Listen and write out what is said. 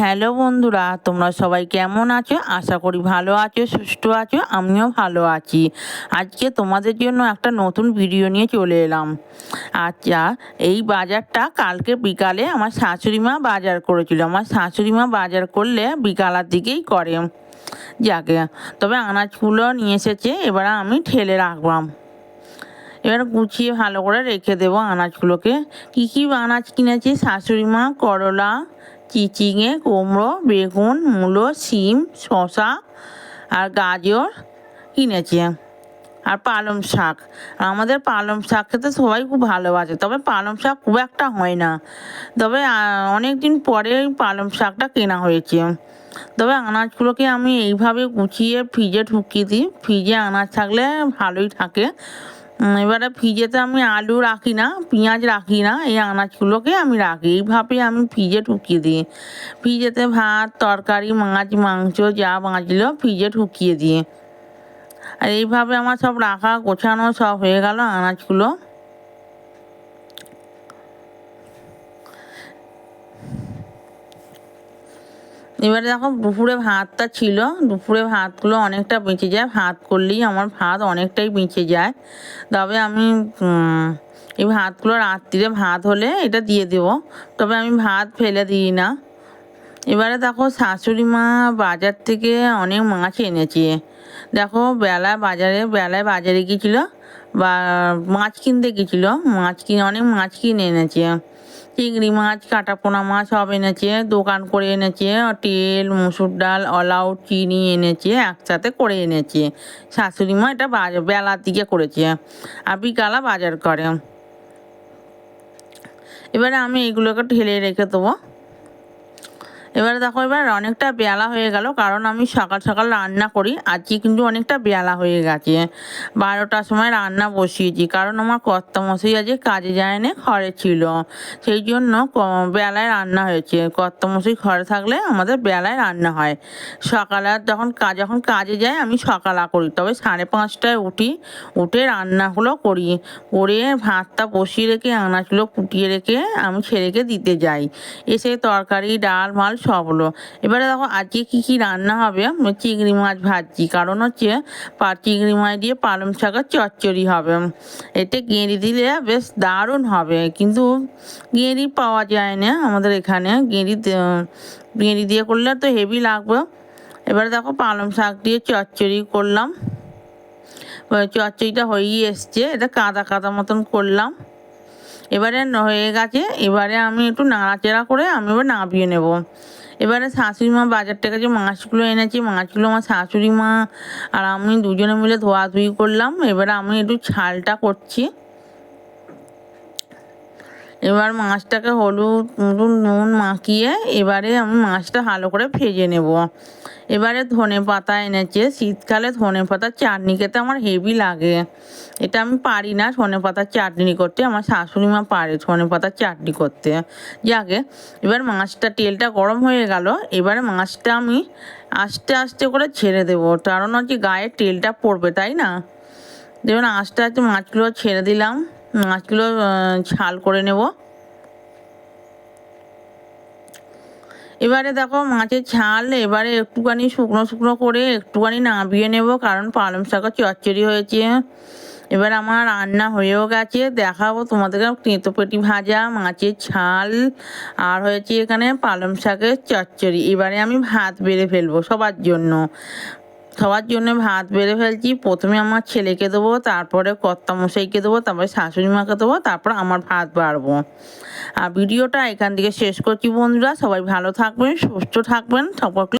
Hello বন্ধুরা, তোমরা সবাই কেমন আছো? আশা করি ভালো আছো, সুস্থ আছো, আমিও ভালো আছি। আজকে তোমাদের জন্য একটা নতুন ভিডিও নিয়ে চলে এলাম। আচ্ছা এই বাজারটা কালকে বিকালে আমার শাশুড়ি মা বাজার করেছিল। আমার শাশুড়ি মা বাজার করলে বিকালের দিকেই করে। যাকে, তবে আনাজগুলো নিয়ে এসেছে, এবার আমি ঠেলে রাখলাম। এবার গুছিয়ে ভালো করে রেখে দেবো আনাজগুলোকে। কী কী আনাজ কিনেছি শাশুড়ি মা? করলা চিচিঙে কুমড়ো, বেগুন, মূলো, শিম শশা আর গাজর কিনেছি। আর পালং শাক। আমাদের পালং শাক খেতে সবাই খুব ভালোবাসে, তবে পালং শাক খুব একটা হয় না। তবে অনেক দিন পরে পালং শাকটা কেনা হয়েছে। তবে আনাজগুলোকে আমি এইভাবে গুছিয়ে ফ্রিজে ঢুকিয়ে দিই। ফ্রিজে আনাজ থাকলে ভালোই থাকে। এবারে ফ্রিজেতে আমি আলু রাখি না, পেঁয়াজ রাখি না, এই আনাজগুলোকে আমি রাখি। এইভাবে আমি ফ্রিজে ঢুকিয়ে দিই। ফ্রিজেতে ভাত, তরকারি, মাছ, মাংস যা বাঁচলো ফ্রিজে ঢুকিয়ে দিই। আর এইভাবে আমার সব রাখা গোছানো সব হয়ে গেল আনাজগুলো। এবারে দেখো দুপুরে ভাতটা ছিল। দুপুরে ভাতগুলো অনেকটা বেঁচে যায়। ভাত করলেই আমার ভাত অনেকটাই বেঁচে যায়। তবে আমি এই ভাতগুলো রাত্রিরে ভাত হলে এটা দিয়ে দেবো। তবে আমি ভাত ফেলে দিই না। এবারে দেখো শাশুড়ি মা বাজার থেকে অনেক মাছ এনেছে। দেখো বেলা বাজারে, বেলায় বাজারে গিয়েছিল বা মাছ কিনতে গেছিল। মাছ কিনে, অনেক মাছ কিনে এনেছে। চিংড়ি মাছ, কাটাপোনা মাছ সব এনেছে, দোকান করে এনেছে, তেল, মুসুর ডাল, অলাউ, চিনি এনেছে, একসাথে করে এনেছে। শাশুড়ি মা এটা বাজার বেলার দিকে করেছে, আর বিকালা বাজার করে। এবারে আমি এগুলোকে ঢেলে রেখে দেবো। এবারে দেখো, এবার অনেকটা বেলা হয়ে গেল, কারণ আমি সকাল সকাল রান্না করি। আজকে কিন্তু অনেকটা বেলা হয়ে গেছে। বারোটার সময় রান্না বসিয়েছি, কারণ আমার কর্তামশাই আজকে কাজে যায় না ঘরে ছিল। সেই জন্য বেলায় রান্না হয়েছে। কর্তামশাই ঘরে থাকলে আমাদের বেলায় রান্না হয়। সকালে যখন কাজ যখন কাজে যায়, আমি সকালা করি। তবে সাড়ে পাঁচটায় উঠি, উঠে রান্নাগুলো করি। করে ভাতটা বসিয়ে রেখে, আনাজগুলো কুটিয়ে রেখে, আমি ছেলেকে দিতে যাই। এসে তরকারি, ডাল, মাল সব হলো এবারে দেখো আজকে কী কী রান্না হবে? চিংড়ি মাছ ভাজছি। কারণ হচ্ছে পা চিংড়ি মাছ দিয়ে পালং শাকের চচ্চড়ি হবে। এতে গেঁড়ি দিলে বেশ দারুণ হবে। কিন্তু গেঁড়ি পাওয়া যায় না আমাদের এখানে। গেঁড়ি গেঁড়ি দিয়ে করলে তো হেভি লাগবে। এবারে দেখো পালং শাক দিয়ে চচ্চড়ি করলাম। চচ্চড়িটা হয়েই এসছে। এটা কাদা কাদা মতন করলাম। এবারে হয়ে গেছে এবারে আমি একটু নাড়াচেড়া করে আমি এবার নামিয়ে নেব। এবারে শাশুড়ি মা বাজার থেকে যে মাছগুলো এনেছি, মাছগুলো আমার শাশুড়ি মা আর আমি দুজনে মিলে ধোয়াধুয়ি করলাম। এবারে আমি একটু ছালটা করছি। এবার মাছটাকে হলুদ, নুন মাখিয়ে এবারে আমি মাছটা ভালো করে ভেজে নেব। এবারে ধনে পাতা এনেছে। শীতকালে ধনে পাতার চাটনি খেতে আমার হেভি লাগে। এটা আমি পারি না ধনে পাতার চাটনি করতে। আমার শাশুড়ি মা পারে ধনে পাতার চাটনি করতে। যাকে এবার মাছটা, তেলটা গরম হয়ে গেল। এবারে মাছটা আমি আস্তে আস্তে করে ছেড়ে দেবো। কারণ হচ্ছে গায়ে তেলটা পড়বে, তাই না? দেখুন আস্তে আস্তে মাছগুলো ছেড়ে দিলাম। মাছগুলো ঝাল করে নেব। এবারে দেখো মাছের ঝাল, এবারে একটুখানি শুকনো শুকনো করে একটুখানি নামিয়ে নেব, কারণ পালং শাকের চচ্চড়ি হয়েছে। এবার আমার রান্না হয়েও গেছে, দেখাবো তোমাদেরকে তেঁতো পেটি ভাজা, মাছের ঝাল, আর হয়েছে এখানে পালং শাকের চচ্চড়ি। এবারে আমি ভাত বেড়ে ফেলব সবার জন্য। সবার জন্য ভাত বেড়ে ফেলছি। প্রথমে আমার ছেলেকে দেবো, তারপরে কর্তামশাইকে দেবো, তারপরে শাশুড়ি মাকে দেবো, তারপর আমার ভাত বাড়বো। আর ভিডিওটা এখান থেকে শেষ করছি বন্ধুরা। সবাই ভালো থাকবেন, সুস্থ থাকবেন। সকলকে